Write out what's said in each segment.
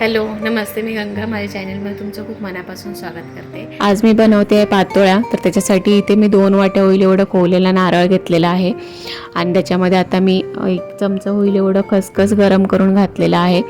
Hello नमस्ते मी गंगा माझ्या चॅनलमध्ये तुमचं खूप मनापासून स्वागत करते. आज मी बनवते आहे पातोळ्या. तर त्याच्यासाठी इथे मी दोन वाट्या होईल एवढं कोवलेला नारळ घेतलेला आहे. आणि त्याच्यामध्ये आता मी एक चमचा होईल एवढं खसखस गरम करून घातलेलं आहे.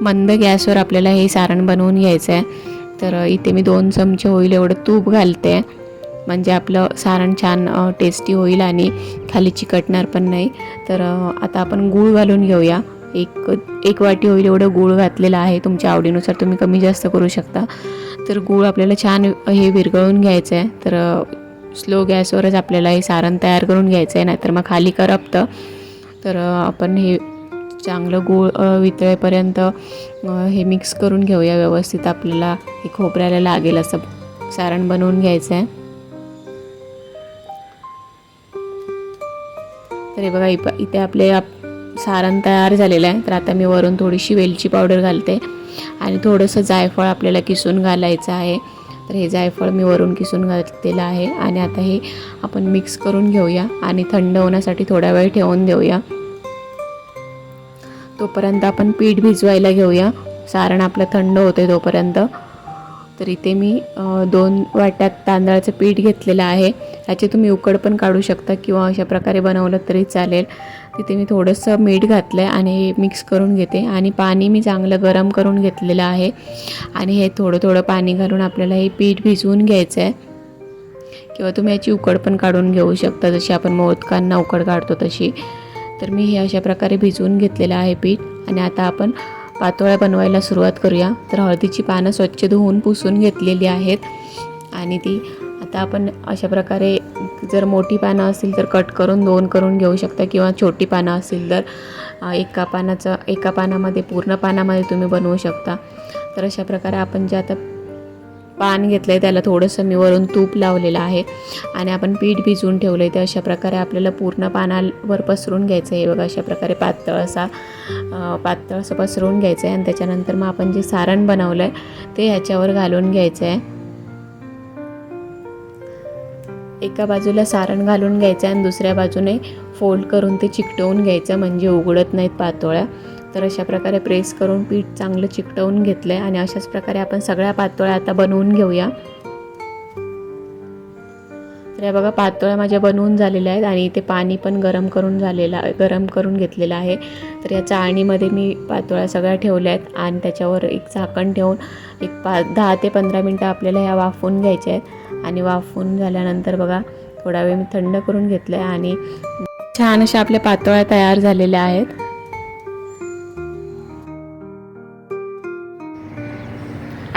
मंद गॅसवर आपल्याला हे सारण बनवून घ्यायचं आहे. तर इथे मी दोन चमचे होईल एवढं तूप घालते म्हणजे आपलं सारण छान टेस्टी होईल आणि खाली चिकटणार पण नाही. तर आता आपण गूळ घालून घेऊया. एक एक वाटी होईल एवढं गूळ घातलेलं आहे तुमच्या आवडीनुसार तुम्ही कमी जास्त करू शकता. तर गूळ आपल्याला छान हे विरघळून घ्यायचं आहे तर स्लो गॅसवरच आपल्याला हे सारण तयार करून घ्यायचं आहे नाहीतर मग खाली करपतं. तर आपण हे चांगलं गूळ वितळेपर्यंत हे मिक्स करून घेऊया व्यवस्थित. आपल्याला हे खोबऱ्याला लागेल असं सारण बनवून घ्यायचं आहे तर हे बघा इप- इथे आपले आप- सारण तयार झालेलं आहे. तर आता मी वरून थोडीशी वेलची पावडर घालते. आणि थोडंसं जायफळ आपल्याला किसून घालायचं आहे. तर हे जायफळ मी वरून किसून घातलेलं आहे. आणि आता हे आपण मिक्स करून घेऊया. आणि थंड होण्यासाठी थोडा वेळ ठेवून देऊया. तोपर्यंत आपण पीठ भिजवायला घेऊया. सारण आपलं थंड होते तोपर्यंत. तर इथे मी दोन वाट्यात तांदळाचं पीठ घेतलेलं आहे. याचे तुम्ही उकड पण काढू शकता किंवा अशा प्रकारे बनवलं तरी चालेल. तिथे मी थोडंसं मीठ घातलं आहे आणि हे मिक्स करून घेते. आणि पाणी मी चांगलं गरम करून घेतलेलं आहे. आणि हे थोडं थोडं पाणी घालून आपल्याला हे पीठ भिजवून घ्यायचं आहे किंवा तुम्ही याची उकड पण काढून घेऊ शकता. जशी आपण मोदकांना उकड काढतो तशी. तर मी हे अशा प्रकारे भिजवून घेतलेलं आहे पीठ. आणि आता आपण पातोळ्या बनवायला सुरुवात करूया. तर हळदीची पानं स्वच्छ धुवून पुसून घेतलेली आहेत. आणि ती आता आपण अशा प्रकारे जर मोठी पानं असतील तर कट करून दोन करून घेऊ शकता किंवा छोटी पानं असतील तर एका पानाचं एका पानामध्ये पूर्ण पानामध्ये तुम्ही बनवू शकता. तर अशा प्रकारे आपण जे आता पान घेतलं आहे त्याला थोडंसं मी वरून तूप लावलेलं आहे आणि आपण पीठ भिजवून ठेवलं आहे ते अशा प्रकारे आपल्याला पूर्ण पानावर पसरून घ्यायचं आहे. बघा अशा प्रकारे पातळ असा पातळ असं पसरवून घ्यायचं आहे आणि त्याच्यानंतर मग आपण जे सारण बनवलं आहे ते ह्याच्यावर घालून घ्यायचं आहे. एका बाजूला सारण घालून घ्यायचं आहे आणि दुसऱ्या बाजूने फोल्ड करून ते चिकटवून घ्यायचं म्हणजे उघडत नाहीत पातोळ्या. तर अशा प्रकारे प्रेस करून पीठ चांगलं चिकटवून घेतलं आहे आणि अशाच प्रकारे आपण सगळ्या पातोळ्या आता बनवून घेऊया. तर या बघा पातोळ्या माझ्या बनवून झालेल्या आहेत आणि इथे पाणी पण गरम करून झालेलं गरम करून घेतलेलं आहे. तर या चाळणीमध्ये मी पातोळ्या सगळ्या ठेवल्या आहेत आणि त्याच्यावर एक झाकण ठेवून एक पा दहा ते पंधरा मिनटं आपल्याला ह्या वाफवून घ्यायच्या आहेत. आणि वाफून झाल्यानंतर बघा थोडा वेळ मी थंड करून घेतलं आहे आणि छान अशा आपल्या पातोळ्या तयार झालेल्या आहेत.